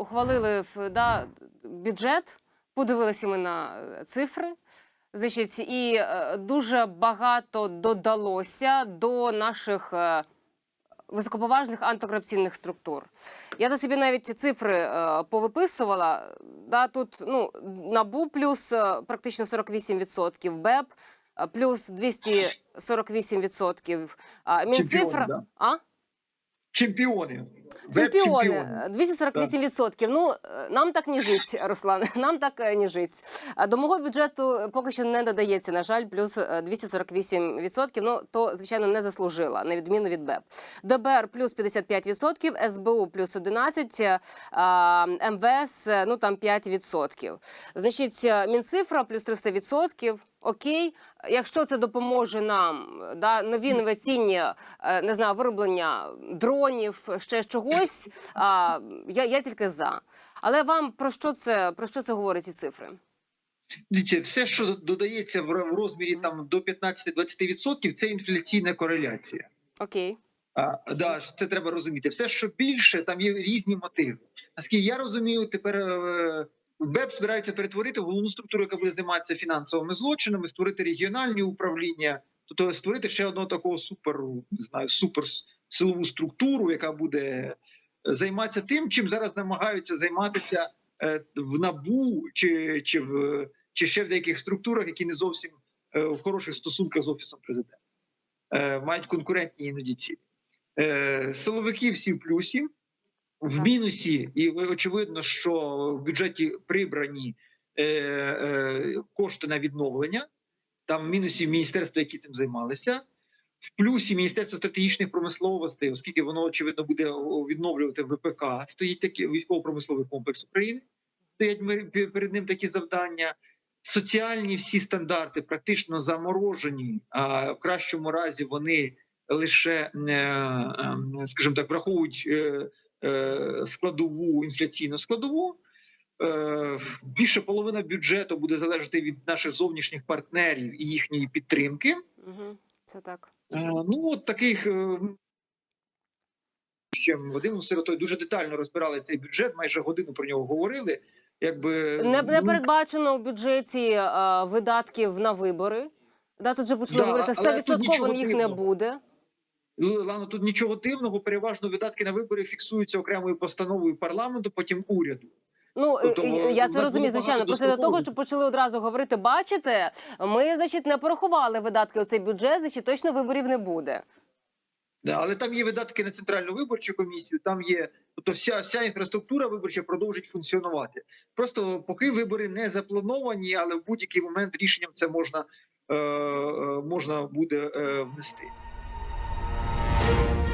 ухвалили в, да, бюджет, подивилися ми на е, цифри. Значить, і е, дуже багато додалося до наших е, високоповажних антикорупційних структур. Я до собі навіть ці цифри повиписувала. Да, тут ну, НАБУ плюс практично 48%, БЕП плюс 248%, а Мінцифра... да? А? Чемпіони. Чемпіони 248%. Ну е, нам так не жить, Руслан. Нам так е, не жить. До мого бюджету поки що не додається, на жаль, плюс е, 248%. Ну то звичайно не заслужила, на відміну від БЕП. ДБР плюс 55%, СБУ плюс 11%, е, МВС е, ну там 5%. Значить, е, Мінцифра плюс 300%. Окей, якщо це допоможе нам, да, нові інноваційні е, не знаю, вироблення дронів, ще чогось. А, я, я тільки за. Але вам про що це про що це говорять ці цифри? Дивіться, все, що додається в розмірі там до 15-20%, це інфляційна кореляція. Окей. А, да, це треба розуміти. Все, що більше, там є різні мотиви. Наскільки я розумію, тепер е, БЕП збирається перетворити головну структуру, яка буде займатися фінансовими злочинами, створити регіональні управління, тобто створити ще одного такого супер, не знаю, супер силову структуру, яка буде займатися тим, чим зараз намагаються займатися е, в набу чи, чи в чи ще в деяких структурах, які не зовсім е, в хороших стосунках з офісом президента, е, мають конкурентні іноді цілі. Е, Силовики всі в плюсі, в мінусі, і очевидно, що в бюджеті прибрані е, е, кошти на відновлення. Там в мінусі міністерства, які цим займалися. В плюсі Міністерство стратегічних промисловостей, оскільки воно очевидно буде відновлювати ВПК, стоїть такий військово-промисловий комплекс України. Стоять ми- перед ним такі завдання. Соціальні всі стандарти практично заморожені, а в кращому разі вони лише, е, е, скажімо так, враховують е, складову інфляційну складову. Е, Більше половина бюджету буде залежати від наших зовнішніх партнерів і їхньої підтримки. Угу. Це так. Е, Ну, от таких е, ще Вадимом Сиротою дуже детально розбирали цей бюджет, майже годину про нього говорили. Якби Не, не ну, передбачено у бюджеті е, видатків на вибори. Да, тут же почали Да, говорити, 100% нічого їх не буде. Лано, тут нічого дивного. Переважно видатки на вибори фіксуються окремою постановою парламенту, потім уряду. Ну Тобто, і- і- е, я це розумію, звичайно. Просто для того, щоб почали одразу говорити, бачите, ми, значить, не порахували видатки у цей бюджет, значить точно виборів не буде. Да, але там є видатки на центральну виборчу комісію. Там є, тобто вся вся інфраструктура виборча продовжить функціонувати. Просто поки вибори не заплановані, але в будь-який момент рішенням це можна, е, е, можна буде е, внести. Thank you.